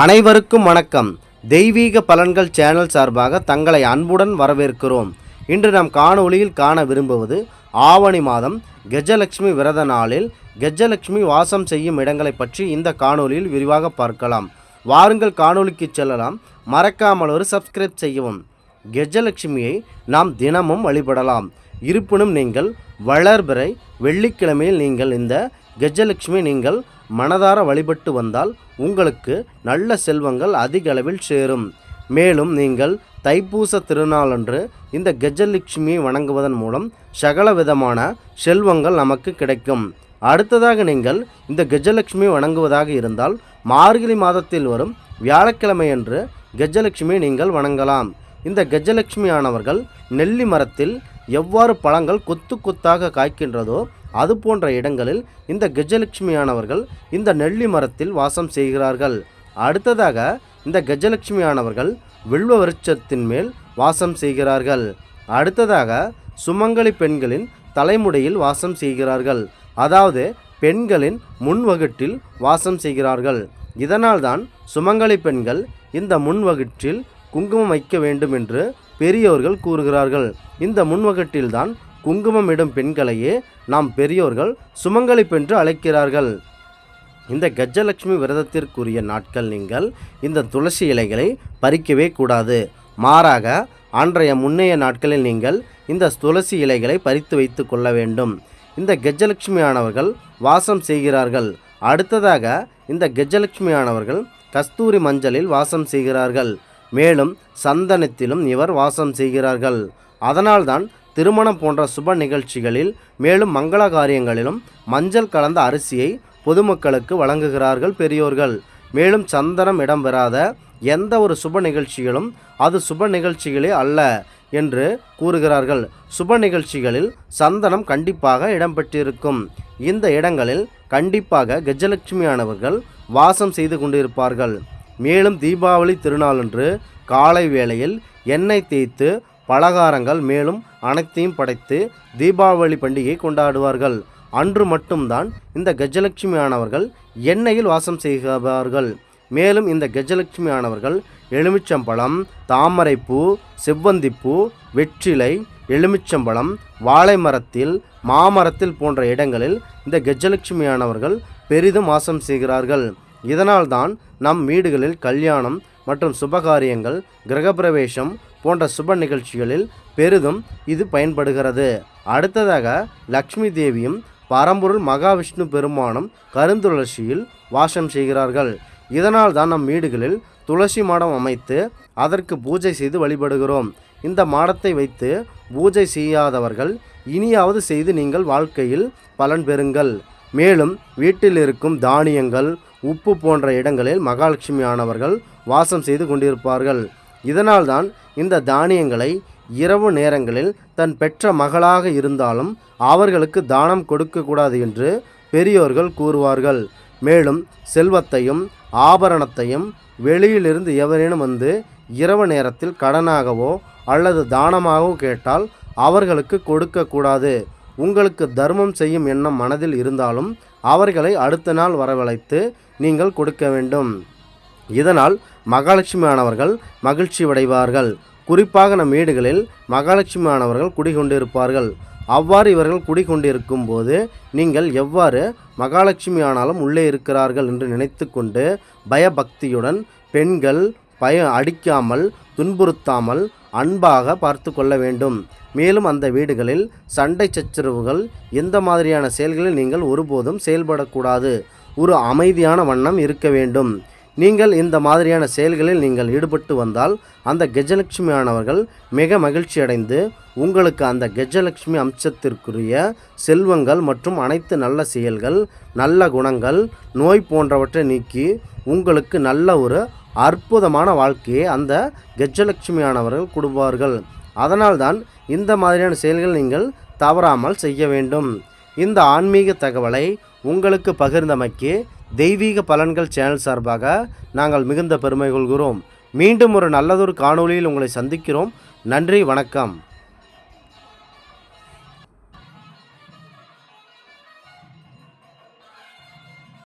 அனைவருக்கும் வணக்கம். தெய்வீக பலன்கள் சேனல் சார்பாக தங்களை அன்புடன் வரவேற்கிறோம். இன்று நாம் காணொளியில் காண விரும்புவது ஆவணி மாதம் கெஜலட்சுமி விரத நாளில் கெஜலட்சுமி வாசம் செய்யும் இடங்களை பற்றி இந்த காணொளியில் விரிவாக பார்க்கலாம். வாருங்கள் காணொளிக்கு செல்லலாம். மறக்காமல் ஒரு சப்ஸ்கிரைப் செய்யவும். கெஜலட்சுமியை நாம் தினமும் வழிபடலாம். இருப்பினும் நீங்கள் வளர்பிறை வெள்ளிக்கிழமையில் நீங்கள் இந்த கெஜலட்சுமி நீங்கள் மனதார வழிபட்டு வந்தால் உங்களுக்கு நல்ல செல்வங்கள் அதிக அளவில் சேரும். மேலும் நீங்கள் தைப்பூச திருநாளன்று இந்த கஜலட்சுமியை வணங்குவதன் மூலம் சகல விதமான செல்வங்கள் நமக்கு கிடைக்கும். அடுத்ததாக நீங்கள் இந்த கஜலட்சுமி வணங்குவதாக இருந்தால் மார்கழி மாதத்தில் வரும் வியாழக்கிழமையன்று கெஜலட்சுமியை நீங்கள் வணங்கலாம். இந்த கெஜலட்சுமியானவர்கள் நெல்லி மரத்தில் எவ்வாறு பழங்கள் கொத்து கொத்தாக காய்க்கின்றதோ அது போன்ற இடங்களில் இந்த கெஜலட்சுமியானவர்கள் இந்த நெல்லி மரத்தில் வாசம் செய்கிறார்கள். அடுத்ததாக இந்த கஜலட்சுமியானவர்கள் வில்வ விருட்சத்தின் மேல் வாசம் செய்கிறார்கள். அடுத்ததாக சுமங்கலி பெண்களின் தலைமுடியில் வாசம் செய்கிறார்கள். அதாவது பெண்களின் முன்வகுட்டில் வாசம் செய்கிறார்கள். இதனால்தான் சுமங்கலி பெண்கள் இந்த முன்வகுட்டில் குங்குமம் வைக்க வேண்டும் என்று பெரியோர்கள் கூறுகிறார்கள். இந்த முன்வகுட்டில்தான் குங்குமம் இடும் பெண்களையே நாம் பெரியோர்கள் சுமங்கலி பென்று அழைக்கிறார்கள். இந்த கஜலட்சுமி விரதத்திற்குரிய நாட்கள் நீங்கள் இந்த துளசி இலைகளை பறிக்கவே கூடாது. மாறாக அன்றைய முன்னைய நாட்களில் நீங்கள் இந்த துளசி இலைகளை பறித்து வைத்து கொள்ள வேண்டும். இந்த கெஜலட்சுமியானவர்கள் வாசம் செய்கிறார்கள். அடுத்ததாக இந்த கெஜலட்சுமியானவர்கள் கஸ்தூரி மஞ்சளில் வாசம் செய்கிறார்கள். மேலும் சந்தனத்திலும் இவர் வாசம் செய்கிறார்கள். அதனால்தான் திருமணம் போன்ற சுப நிகழ்ச்சிகளில் மேலும் மங்கள காரியங்களிலும் மஞ்சள் கலந்த அரிசியை பொதுமக்களுக்கு வழங்குகிறார்கள் பெரியோர்கள். மேலும் சந்தனம் இடம்பெறாத எந்த ஒரு சுப நிகழ்ச்சிகளும் அது சுப நிகழ்ச்சிகளே அல்ல என்று கூறுகிறார்கள். சுப நிகழ்ச்சிகளில் சந்தனம் கண்டிப்பாக இடம்பெற்றிருக்கும். இந்த இடங்களில் கண்டிப்பாக கஜலட்சுமியானவர்கள் வாசம் செய்து கொண்டிருப்பார்கள். மேலும் தீபாவளி திருநாளன்று காலை வேளையில் எண்ணெய் தேய்த்து பலகாரங்கள் மேலும் அனைத்தையும் படைத்து தீபாவளி பண்டிகை கொண்டாடுவார்கள். அன்று மட்டும்தான் இந்த கஜலட்சுமியானவர்கள் எண்ணெயில் வாசம் செய்கிறார்கள். மேலும் இந்த கஜலட்சுமியானவர்கள் எலுமிச்சம்பழம் தாமரைப்பூ செவ்வந்திப்பூ வெற்றிலை எலுமிச்சம்பழம் வாழை மரத்தில் மாமரத்தில் போன்ற இடங்களில் இந்த கஜலட்சுமியானவர்கள் பெரிதும் வாசம் செய்கிறார்கள். இதனால்தான் நம் வீடுகளில் கல்யாணம் மற்றும் சுபகாரியங்கள் கிரகப்பிரவேசம் போன்ற சுப நிகழ்ச்சிகளில் பெரிதும் இது பயன்படுகிறது. அடுத்ததாக லக்ஷ்மி தேவியும் பரம்பொருள் மகாவிஷ்ணு பெருமானும் கருந்துளசியில் வாசம் செய்கிறார்கள். இதனால் தான் நம் வீடுகளில் துளசி மாடம் அமைத்து அதற்கு பூஜை செய்து வழிபடுகிறோம். இந்த மாடத்தை வைத்து பூஜை செய்யாதவர்கள் இனியாவது செய்து நீங்கள் வாழ்க்கையில் பலன் பெறுங்கள். மேலும் வீட்டில் இருக்கும் தானியங்கள் உப்பு போன்ற இடங்களில் மகாலட்சுமி ஆனவர்கள் வாசம் செய்து கொண்டிருப்பார்கள். இதனால்தான் இந்த தானியங்களை இரவு நேரங்களில் தன் பெற்ற மகளாக இருந்தாலும் அவர்களுக்கு தானம் கொடுக்கக்கூடாது என்று பெரியோர்கள் கூறுவார்கள். மேலும் செல்வத்தையும் ஆபரணத்தையும் வெளியிலிருந்து எவரேனும் வந்து இரவு நேரத்தில் கடனாகவோ அல்லது தானமாகவோ கேட்டால் அவர்களுக்கு கொடுக்கக்கூடாது உங்களுக்கு தர்மம் செய்யும் எண்ணம் மனதில் இருந்தாலும் அவர்களை அடுத்த நாள் வரவழைத்து நீங்கள் கொடுக்க வேண்டும். இதனால் மகாலட்சுமி ஆனவர்கள் மகிழ்ச்சி அடைவார்கள். குறிப்பாக நம் வீடுகளில் மகாலட்சுமி ஆனவர்கள் குடிகொண்டிருப்பார்கள். அவ்வாறு இவர்கள் குடிகொண்டிருக்கும் போது நீங்கள் எவ்வாறு மகாலட்சுமி ஆனாலும் உள்ளே இருக்கிறார்கள் என்று நினைத்து கொண்டு பயபக்தியுடன் பெண்கள் பய அடிக்காமல் துன்புறுத்தாமல் அன்பாக பார்த்து கொள்ள வேண்டும். மேலும் அந்த வீடுகளில் சண்டை சச்சரவுகள் எந்த மாதிரியான செயல்களில் நீங்கள் ஒருபோதும் செயல்படக்கூடாது. ஒரு அமைதியான வண்ணம் இருக்க வேண்டும். நீங்கள் இந்த மாதிரியான செயல்களில் நீங்கள் ஈடுபட்டு வந்தால் அந்த கெஜலட்சுமியானவர்கள் மிக மகிழ்ச்சி அடைந்து உங்களுக்கு அந்த கெஜலட்சுமி அம்சத்திற்குரிய செல்வங்கள் மற்றும் அனைத்து நல்ல செயல்கள் நல்ல குணங்கள் நோய் போன்றவற்றை நீக்கி உங்களுக்கு நல்ல ஒரு அற்புதமான வாழ்க்கையை அந்த கெஜலட்சுமியானவர்கள் கொடுப்பார்கள். அதனால்தான் இந்த மாதிரியான செயல்கள் நீங்கள் தவறாமல் செய்ய வேண்டும். இந்த ஆன்மீக தகவலை உங்களுக்கு பகிர்ந்தமைக்கு தெய்வீக பலன்கள் சேனல் சார்பாக நாங்கள் மிகுந்த பெருமை கொள்கிறோம் மீண்டும் ஒரு நல்லதொரு காணொளியில் உங்களை சந்திக்கிறோம். நன்றி வணக்கம்.